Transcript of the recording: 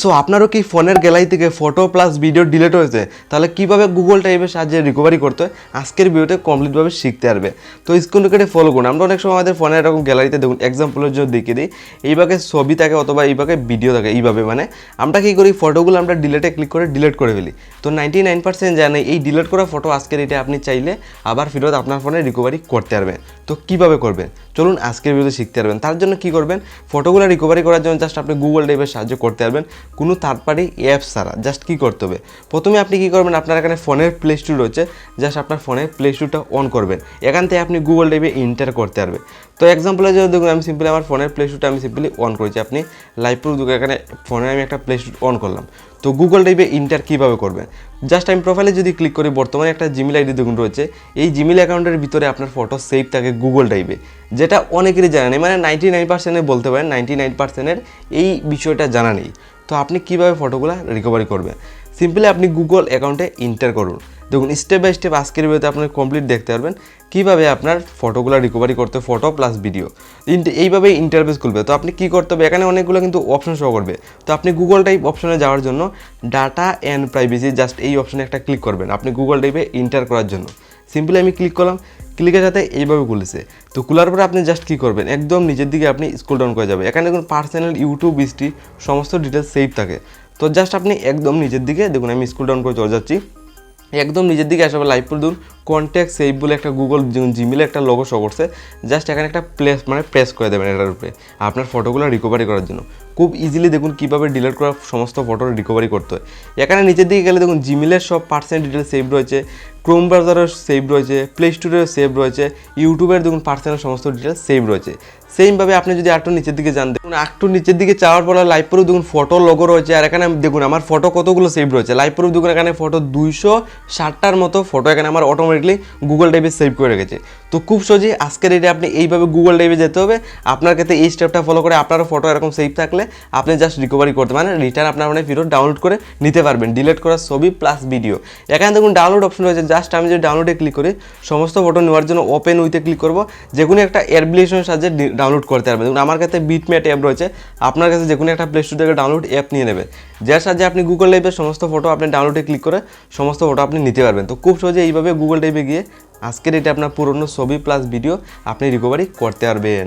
So আপনারও কি ফোনের গ্যালারি থেকে ফটো প্লাস ভিডিও ডিলেট হয়েছে? তাহলে কীভাবে গুগল টাইপের সাহায্যে রিকভারি করতে হয়? আজকের ভিডিওতে কমপ্লিটভাবে শিখতে পারবে। তো স্ক্রিন রেকর্ডে ফলো করুন। আমরা অনেক সময় আমাদের ফোনে এরকম গ্যালারিতে দেখুন এক্সাম্পলের জন্য দেখিয়ে দিই। এইভাবে ছবি থাকে অথবা এইভাবে ভিডিও থাকে, এইভাবে মানে। আমরা কী করি? ফটোগুলো আমরা ডিলেটে ক্লিক করে ডিলেট করে ফেলি। তো নাইনটি নাইন পার্সেন্ট জানে, এই ডিলেট করা ফটো আজকের এটা আপনি চাইলে আবার ফেরত আপনার ফোনে রিকভারি করতে পারবেন। তো কীভাবে করবেন? চলুন আজকের ভিডিওতে শিখতে পারবেন। তার জন্য কি করবেন? ফটোগুলো রিকভারি করার জন্য জাস্ট আপনি গুগল টাইপের সাহায্য করতে পারবেন। কোনো থার্ড পার্টি অ্যাপ ছাড়া জাস্ট কী করতে হবে? প্রথমে আপনি কী করবেন, আপনার এখানে ফোনের প্লে স্টোর রয়েছে জাস্ট আপনার ফোনের প্লে স্টোরটা অন করবেন। এখান থেকে আপনি গুগল টাইপে ইন্টার করতে পারবে। তো এক্সাম্পলের জন্য দেখুন, আমি সিম্পলি আমার ফোনের প্লে স্টোরটা আমি সিম্পলি অন করেছি। আপনি লাইভ প্রুফ এখানে ফোনে আমি একটা প্লে স্টোর অন করলাম। তো গুগল টাইপে ইন্টার কীভাবে করবেন? জাস্ট আমি প্রোফাইলে যদি ক্লিক করি, বর্তমানে একটা জিমেল আইডি দেখুন রয়েছে। এই জিমেল অ্যাকাউন্টের ভিতরে আপনার ফটো সেভ থাকে গুগল টাইপে যেটা অনেকেরই জানা নেই মানে নাইনটি নাইন পার্সেন্টে বলতে পারেন নাইনটি নাইন পার্সেন্টের এই বিষয়টা জানা নেই। তো আপনি কীভাবে ফটোগুলো রিকভারি করবেন? সিম্পলি আপনি গুগল অ্যাকাউন্টে ইন্টার করুন। দেখুন স্টেপ বাই স্টেপ আজকের ভিডিওতে আপনি কমপ্লিট দেখতে পারবেন কীভাবে আপনার ফটোগুলো রিকভারি করতে ফটো প্লাস ভিডিও এইভাবে ইন্টারভেস খুলবে। তো আপনি কী করতে হবে? এখানে অনেকগুলো কিন্তু অপশন শো করবে। তো আপনি গুগল টাইপ অপশনে যাওয়ার জন্য ডাটা অ্যান্ড প্রাইভেসি জাস্ট এই অপশনে একটা ক্লিক করবেন। আপনি গুগল টাইপে ইন্টার করার জন্য। সিম্পলি আমি ক্লিক করলাম। ক্লিকের সাথে এইভাবে খুলেছে। তো খোলার পরে আপনি জাস্ট কী করবেন? একদম নিজের দিকে আপনি স্কুল ডাউন করে যাবে এখানে দেখুন পার্সোনাল ইউটিউব হিস্ট্রি সমস্ত ডিটেলস সেভ থাকে। তো জাস্ট আপনি একদম নিজের দিকে, দেখুন আমি স্কুল ডাউন করে চলে যাচ্ছি। একদম নিজের দিকে আসবে লাইভ করে দিন। কন্ট্যাক্ট সেভ বলে একটা গুগল জিমেলে একটা লোগো শো করছে জাস্ট এখানে একটা প্লেস মানে প্রেস করে দেবেন এটার উপরে, আপনার ফটোগুলো রিকভারি করার জন্য। খুব ইজিলি দেখুন কীভাবে ডিলিট করা সমস্ত ফটো রিকভারি করতে হয়। এখানে নিচের দিকে গেলে দেখুন জিমেলের সব পার্সেন্ট ডিটেল সেভ রয়েছে ক্রোম ব্রাউজারের সেভ রয়েছে প্লে স্টোরেও সেভ রয়েছে ইউটিউবের দেখুন পার্সেন্টের সমস্ত ডিটেল সেভ রয়েছে। সেমভাবে আপনি যদি একটু নিচের দিকে যান, দেখুন একটু নিচের দিকে চাওয়ার পর লাইভ প্রুফ দেখুন ফটো লোগো রয়েছে, আর এখানে দেখুন আমার ফটো কতগুলো সেভ রয়েছে। লাইভ প্রুফ দেখুন এখানে ফটো দুইশো ষাটটার মতো ফটো এখানে আমার অটোমেটিকলি গুগল ড্রাইভে সেভ করে রেখেছে। তো খুব সহজেই আজকের এটা আপনি এইভাবে গুগল ড্রাইভে যেতে হবে। আপনার ক্ষেত্রে এই স্টেপটা ফলো করে আপনারও ফটো এরকম সেভ থাকলে আপনি জাস্ট রিকভারি করতে মানে রিটার্ন আপনার মানে ফিরত ডাউনলোড করে নিতে পারবেন। ডিলিট করা ছবি প্লাস ভিডিও এখানে দেখুন ডাউনলোড অপশন রয়েছে। জাস্ট আমি যদি ডাউনলোডে ক্লিক করি, সমস্ত ফটো নেওয়ার জন্য ওপেন উইতে ক্লিক করব। যে কোনো একটা অ্যাপ্লিকেশনের সাহায্যে ডাউনলোড করতে পারবেন। দেখুন, আমার কাছে বিটম্যাট অ্যাপ রয়েছে। আপনার কাছে যে কোনো একটা প্লে স্টোর থেকে ডাউনলোড অ্যাপ নিয়ে নেবে। যার সাহায্যে আপনি গুগল ড্রাইভের সমস্ত ফটো আপনি ডাউনলোডে ক্লিক করে সমস্ত ফটো আপনি নিতে পারবেন। তো খুব সহজে এইভাবে গুগল ড্রাইভে গিয়ে আজকের এটা আপনার পুরনো ছবি প্লাস ভিডিও আপনি রিকভারি করতে পারবেন।